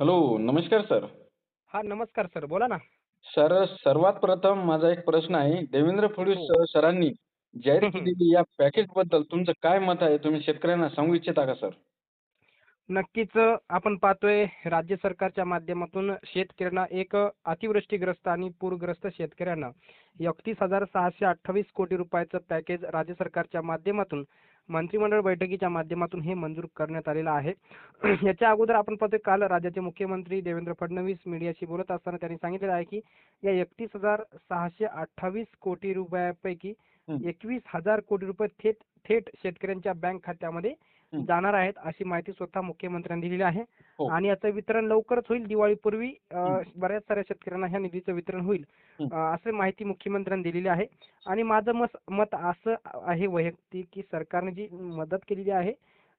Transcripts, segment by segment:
Hello नमस्कार sir. हा नमस्कार सर बोला ना. सर सर्वात प्रथम माझा एक प्रश्न आहे. देवेंद्र फडणवीस हो. सर- सरांनी जाहीर. केलेली या पॅकेजबद्दल तुमचं काय मत आहे? तुम्ही शेतकऱ्यांना सांगू इच्छिता का सर? नक्कीच अ, आपण पाहतोय राज्य सरकारच्या माध्यमातून शेतकऱ्यांना एक अ, अतिवृष्टीग्रस्त आणि पूरग्रस्त शेतकऱ्यांना एकतीस हजार सहाशे अठ्ठावीस कोटी रुपयाचं पॅकेज राज्य सरकारच्या माध्यमातून मंत्रिमंडळ बैठकीच्या माध्यमातून हे मंजूर करण्यात आलेलं आहे याच्या अगोदर आपण पाहतोय काल राज्याचे मुख्यमंत्री देवेंद्र फडणवीस मीडियाशी बोलत असताना त्यांनी सांगितलेलं आहे की या एकतीस हजार सहाशे अठ्ठावीस कोटी रुपयापैकी. एकवीस हजार कोटी रुपये थेट थेट शेतकऱ्यांच्या बँक खात्यामध्ये. जाणार आहेत अशी माहिती स्वतः मुख्यमंत्र्यांनी दिलेली आहे. हो. आणि याचं वितरण लवकरच होईल. दिवाळीपूर्वी. बऱ्याच साऱ्या शेतकऱ्यांना ह्या निधीचं वितरण होईल. असं माहिती मुख्यमंत्र्यांनी दिलेली आहे. आणि माझं मत असं आहे वैयक्तिक की सरकारने जी मदत केलेली आहे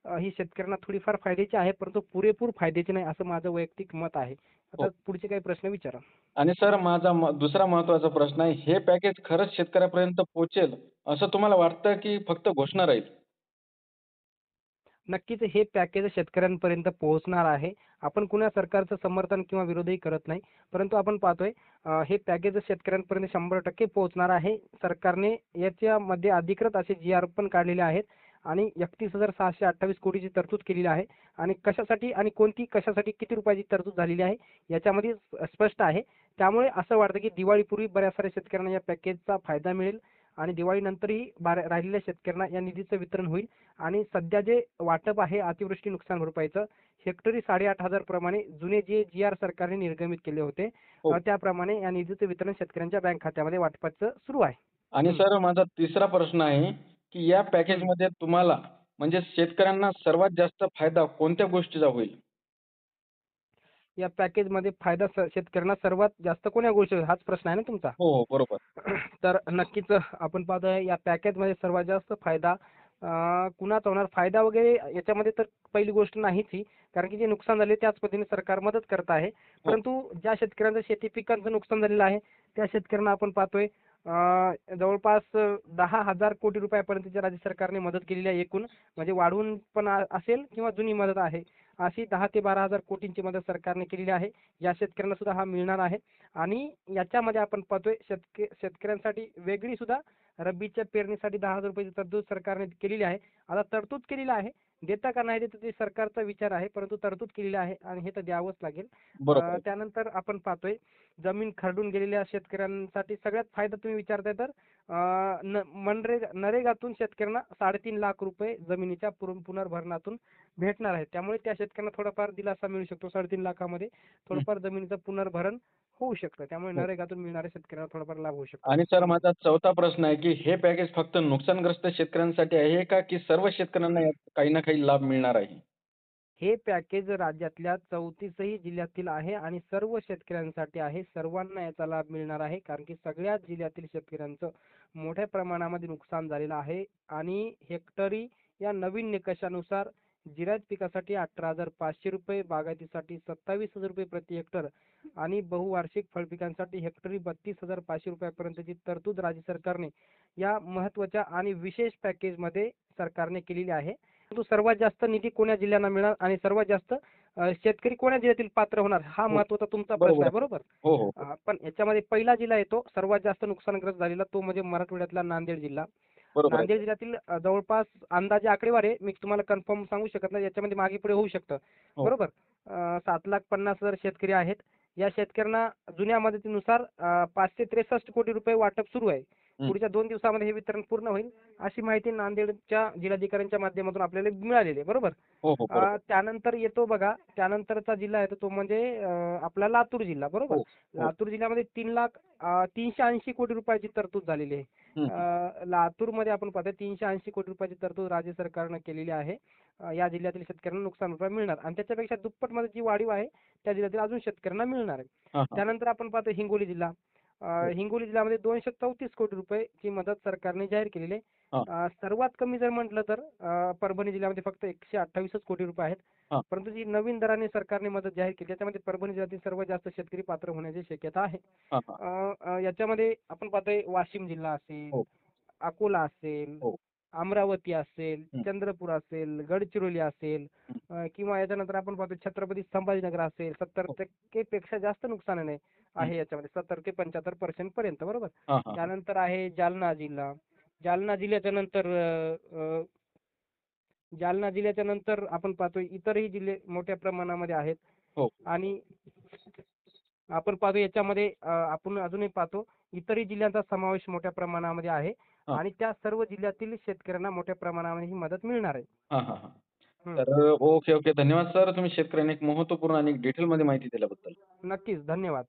ही शेतकऱ्यांना थोडीफार फायद्याची आहे परंतु पुरेपूर फायद्याची नाही असं माझं वैयक्तिक मत आहे. आता हो. पुढचे काही प्रश्न विचारा. आणि सर माझा दुसरा महत्त्वाचा प्रश्न आहे हे पॅकेज खरंच शेतकऱ्यापर्यंत पोहोचेल असं तुम्हाला वाटतं की फक्त घोषणा राहील? नक्कीच हे पॅकेज शेतकऱ्यांपर्यंत पोहोचणार आहे. आपण कुणा सरकारचं समर्थन किंवा विरोधही करत नाही परंतु आपण पाहतोय हे पॅकेज शेतकऱ्यांपर्यंत शंभर टक्के पोहोचणार आहे. सरकारने याच्यामध्ये अधिकृत असे जी आर पण काढलेले आहेत आणि एकतीस हजार सहाशे अठ्ठावीस कोटीची तरतूद केलेली आहे. आणि कशासाठी आणि कोणती कशासाठी किती रुपयाची तरतूद झालेली आहे याच्यामध्ये स्पष्ट आहे. त्यामुळे असं वाटतं की दिवाळीपूर्वी बऱ्याच साऱ्या शेतकऱ्यांना या पॅकेजचा फायदा मिळेल. आणि दिवाळीनंतरही राहिलेल्या शेतकऱ्यांना या निधीचं वितरण होईल. आणि सध्या जे वाटप आहे अतिवृष्टी नुकसान भरपाईचं हेक्टरी साडेआठ हजार प्रमाणे जुने जे जी आर सरकारने निर्गमित केले होते हो. त्याप्रमाणे या निधीचं वितरण शेतकऱ्यांच्या बँक खात्यामध्ये वाटपाचं सुरू आहे. आणि. सर माझा तिसरा प्रश्न आहे की या पॅकेजमध्ये तुम्हाला म्हणजे शेतकऱ्यांना सर्वात जास्त फायदा कोणत्या गोष्टीचा होईल? या पॅकेजमध्ये फायदा शेतकऱ्यांना सर्वात जास्त कोण्या गोष्टी हाच प्रश्न आहे ना तुमचा? हो हो बरोबर. तर नक्कीच आपण पाहतोय या पॅकेजमध्ये सर्वात जास्त फायदा कुणाचा होणार? फायदा वगैरे याच्यामध्ये तर पहिली गोष्ट नाहीच ही कारण की जे नुकसान झाले त्याच पद्धतीने सरकार मदत करत आहे. परंतु ज्या शेतकऱ्यांचं शेती पिकांचं नुकसान झालेलं आहे त्या शेतकऱ्यांना आपण पाहतोय जवळपास दहा हजार कोटी रुपयापर्यंतच्या राज्य सरकारने मदत केलेली आहे एकूण. म्हणजे वाढवून पण असेल किंवा जुनी मदत आहे. अशी दहा ते बारा हजार कोटींची मदत सरकारने केलेली आहे. या शेतकऱ्यांना सुद्धा हा मिळणार आहे. आणि याच्यामध्ये आपण पाहतोय शेतक शेतकऱ्यांसाठी वेगळी सुद्धा रब्बीच्या पेरणीसाठी दहा हजार रुपयाची तरतूद सरकारने केलेली आहे. आता तरतूद केलेली आहे. देता का नाही देता ते सरकारचा विचार आहे परंतु तरतूद केलेली आहे आणि हे तर द्यावंच लागेल. बरोबर आहे. त्यानंतर आपण पाहतोय जमीन खरडून गेलेल्या शेतकऱ्यांसाठी सगळ्यात फायदा तुम्ही विचारताय तर मनरेगा नरेगातून शेतकऱ्यांना साडेतीन लाख रुपये जमिनीच्या पुनर्भरणातून भेटणार आहेत. त्यामुळे त्या शेतकऱ्यांना थोडाफार दिलासा मिळू शकतो साडेतीन लाखामध्ये. थोडंफार जमिनीचं पुनर्भरण होऊ शकतं. त्यामुळे हो. नरेगातून मिळणाऱ्या शेतकऱ्यांना थोडाफार लाभ होऊ शकतो. आणि सर माझा चौथा प्रश्न आहे की हे पॅकेज फक्त नुकसानग्रस्त शेतकऱ्यांसाठी आहे का की सर्व शेतकऱ्यांना यात काही ना काही लाभ मिळणार आहे? हे पॅकेज राज्यातल्या चौतीसही जिल्ह्यातील आहे आणि सर्व शेतकऱ्यांसाठी आहे. सर्वांना याचा लाभ मिळणार आहे कारण की सगळ्याच जिल्ह्यातील शेतकऱ्यांचं मोठ्या प्रमाणामध्ये नुकसान झालेलं आहे. आणि हेक्टरी या नवीन निकषानुसार जिरायत पिकासाठी अठरा हजार पाचशे रुपये बागायतीसाठी सत्तावीस हजार रुपये प्रति हेक्टर आणि बहुवार्षिक फळपिकांसाठी हेक्टरी बत्तीस हजार पाचशे रुपयापर्यंतची तरतूद राज्य सरकारने या महत्त्वाच्या आणि विशेष पॅकेजमध्ये सरकारने केलेली आहे परंतु सर्वात जास्त निधी कोण्या जिल्ह्यांना मिळणार आणि सर्वात जास्त शेतकरी कोण्या जिल्ह्यातील पात्र होणार हा हो. महत्त्वाचा तुमचा प्रश्न आहे बरोबर. हो हो पण याच्यामध्ये पहिला जिल्हा येतो सर्वात जास्त नुकसानग्रस्त झालेला तो म्हणजे मराठवाड्यातला नांदेड जिल्हा बरोबर आहे. नांदेड जिल्ह्यातील अ, जवळपास अंदाजे आकडेवारी आहे, मी तुम्हाला कन्फर्म सांगू शकत नाही याच्यामध्ये मागे पुढे होऊ शकतं हो. बरोबर अ, सात लाख पन्नास हजार शेतकरी आहेत या शेतकऱ्यांना जुन्या मदतीनुसार अ, पाचशे त्रेसष्ट कोटी रुपये वाटप सुरू आहे. पुढच्या दोन दिवसामध्ये हे वितरण पूर्ण होईल अशी माहिती नांदेडच्या जिल्हाधिकाऱ्यांच्या माध्यमातून आपल्याला मिळालेली आहे. बरोबर? हो हो त्यानंतर येतो बघा त्यानंतरचा जिल्हा येतो तो म्हणजे आपला लातूर जिल्हा. बरोबर? हो. लातूर जिल्ह्यामध्ये तीन लाख तीनशे ऐंशी कोटी रुपयाची तरतूद झालेली आहे. लातूरमध्ये आपण पाहतोय तीनशे ऐंशी कोटी रुपयाची तरतूद राज्य सरकारनं केलेली आहे. या जिल्ह्यातील शेतकऱ्यांना नुकसान भरपाई मिळणार. आणि त्याच्यापेक्षा दुप्पटमध्ये जी वाढीव आहे त्या जिल्ह्यातील अजून शेतकऱ्यांना मिळणार आहे. त्यानंतर आपण पाहतो हिंगोली जिल्हा. हिंगोली जिल्ह्यामध्ये दोनशे चौतीस कोटी रुपयेची मदत सरकारने जाहीर केलेली आहे हा. सर्वात कमी जर म्हटलं तर परभणी जिल्ह्यामध्ये फक्त एकशे अठ्ठावीसच कोटी रुपये आहेत हा. परंतु जी नवीन दराने सरकारने मदत जाहीर केली त्याच्यामध्ये परभणी जिल्ह्यातील सर्वात जास्त शेतकरी पात्र होण्याची शक्यता आहे हा, हा. याच्यामध्ये आपण पाहतोय वाशिम जिल्हा असेल हो. अकोला असेल हो. अमरावती असेल हं. चंद्रपूर असेल गडचिरोली असेल किंवा याच्यानंतर आपण पाहतो छत्रपती संभाजीनगर असेल सत्तर हो. टक्के पेक्षा जास्त नुकसान आहे आहे याच्यामध्ये सत्तर ते पंच्याहत्तर पर्सेंट पर्यंत बरोबर? त्यानंतर आहे जालना जिल्हा. जालना जिल्ह्याच्या नंतर अ, अ, जालना जिल्ह्याच्या नंतर आपण पाहतो इतरही जिल्हे मोठ्या प्रमाणामध्ये आहेत. हो. आणि आपण पाहतो याच्यामध्ये अ, आपण अजूनही पाहतो इतरही जिल्ह्यांचा समावेश मोठ्या प्रमाणामध्ये आहे हा. आणि त्या सर्व जिल्ह्यातील शेतकऱ्यांना मोठ्या प्रमाणामध्ये ही मदत मिळणार आहे. हां हां. तर ओके ओके. धन्यवाद सर. तुम्ही शेतकऱ्यांना एक महत्त्वपूर्ण आणि डिटेलमध्ये माहिती दिल्याबद्दल. नक्कीच. धन्यवाद.